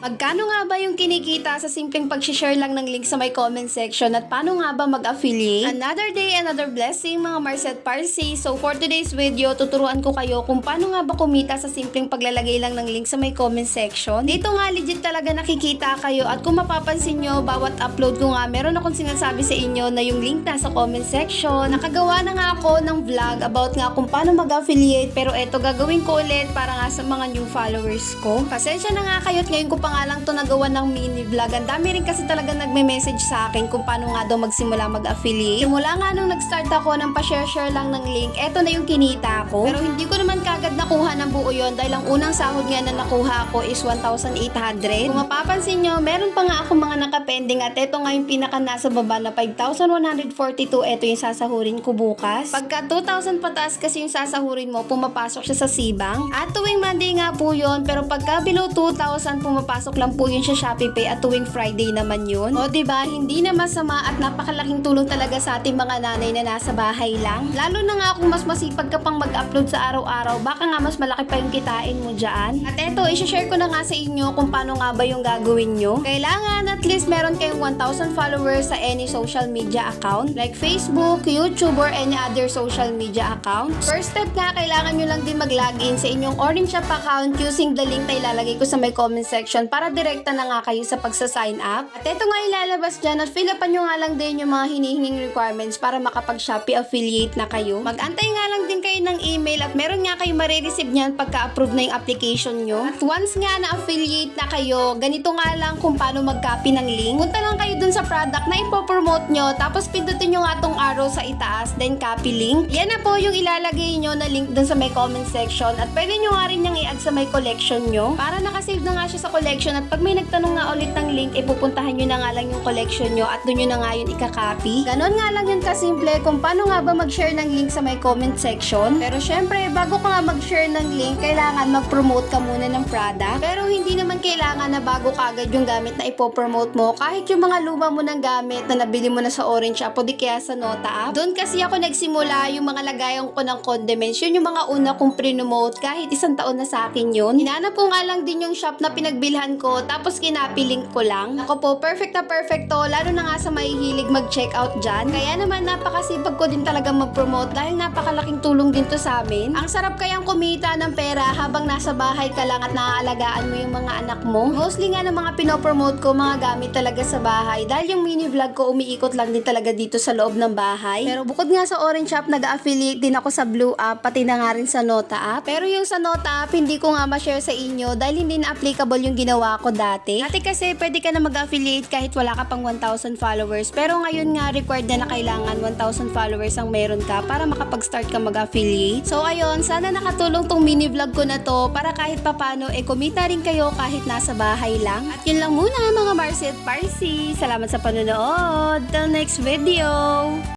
Magkano nga ba yung kinikita sa simpleng pag-share lang ng link sa my comment section at paano nga ba mag-affiliate? Another day, another blessing mga Marset Parsi. So for today's video, tuturuan ko kayo kung paano nga ba kumita sa simpleng paglalagay lang ng link sa my comment section. Dito nga legit talaga nakikita kayo at kung mapapansin nyo, bawat upload ko nga, meron akong sinasabi sa inyo na yung link nasa comment section. Nakagawa na nga ako ng vlog about nga kung paano mag-affiliate pero eto gagawin ko ulit para nga sa mga new followers ko. Pasensya na nga kayo at ngayon ko pa nga lang to nagawa ng mini vlog. Ang dami rin kasi talaga nagme-message sa akin kung paano nga daw magsimula mag-affiliate. Simula nga nung nag-start ako ng pa-share-share lang ng link, eto na yung kinita ko. Pero hindi ko naman kagad nakuha ng buo yon dahil ang unang sahod nga na nakuha ko is 1,800. Kung mapapansin nyo, meron pa nga ako mga nakapending at eto nga yung pinaka nasa baba na 5,142. Eto yung sasahurin ko bukas. Pagka 2,000 pataas kasi yung sasahurin mo, pumapasok siya sa sibang. At tuwing Monday nga po yun, pero pagka below 2,000, pumapasok lang po yun sa Shopee Pay at tuwing Friday naman yun. O 'di ba hindi na masama at napakalaking tulong talaga sa ating mga nanay na nasa bahay lang. Lalo na nga kung mas masipag ka pang mag-upload sa araw-araw, baka nga mas malaki pa yung kitain mo dyan. At eto, isi-share ko na nga sa inyo kung paano nga ba yung gagawin nyo. Kailangan at least meron kayong 1,000 followers sa any social media account like Facebook, YouTube, or any other social media account. First step nga, kailangan nyo lang din mag-login sa inyong Orange Shop account using the link na ilalagay ko sa may comment section para direkta na nga kayo sa pagsa-sign up. At ito nga ilalabas dyan at fill upan nyo nga lang din yung mga hinihinging requirements para makapag-Shopee affiliate na kayo. Mag-antay nga lang din kayo ng email at meron nga kayo marireceive niyan pagka-approve na yung application nyo. At once nga na-affiliate na kayo, ganito nga lang kung paano mag-copy ng link. Punta lang kayo dun sa product na ipopromote nyo, tapos pindutin nyo nga tong arrow sa itaas, then copy link. Yan na po yung ilalagay nyo na link dun sa may comment section at pwede nyo nga rin yung i-add sa may collection nyo para nakasave na nga siya sa collection at pag may nagtanong nga ulit ng link, ipupuntahan nyo na nga lang yung collection nyo at dun nyo na nga yun ikakopy. Ganon nga lang yun kasimple kung paano nga ba mag-share ng link sa may comment section. Pero syempre, bago ka nga mag-share ng link, kailangan mag-promote ka muna ng product. Pero hindi naman kailangan na bago ka agad yung gamit na ipopromote mo. Kahit yung mga luma mo ng gamit na nabili mo na sa Orange App di kaya sa Nota App. Doon kasi ako nagsimula yung mga lagayan ko ng condiments. Yun yung mga una kong pre-promote kahit isang taon na sa akin yun. Hinanap ko nga lang din yung shop na pinagbilhan ko tapos kinapilink ko lang. Ako po, perfect na perfect to. Lalo na nga sa mahihilig mag-check out dyan. Kaya naman napakasipag ko din talaga mag-promote dahil napakalaking tulong din to sa amin. Ang sarap kayang kumita ng pera habang nasa bahay ka lang at naaalagaan mo yung mga anak mo. Mostly nga ng mga pinopromote ko, mga gamit talaga sa bahay. Dahil yung mini vlog ko umiikot lang din talaga dito sa loob ng bahay. Pero bukod nga sa Orange App, nag-affiliate din ako sa Blue App, pati na nga rin sa Nota App. Pero yung sa Nota App, hindi ko nga ma-share sa inyo dahil hindi na applicable yung ginawa ko dati. Dati kasi pwede ka na mag-affiliate kahit wala ka pang 1,000 followers. Pero ngayon nga required na na kailangan 1,000 followers ang meron ka para makapag-start ka mag-affiliate. So ayun, sana nakatulong tong mini vlog ko na to para kahit papano eh kumita rin kayo kahit nasa bahay lang. At yun lang muna mga Marcy at Parsi. Salamat sa panonood. Till next video!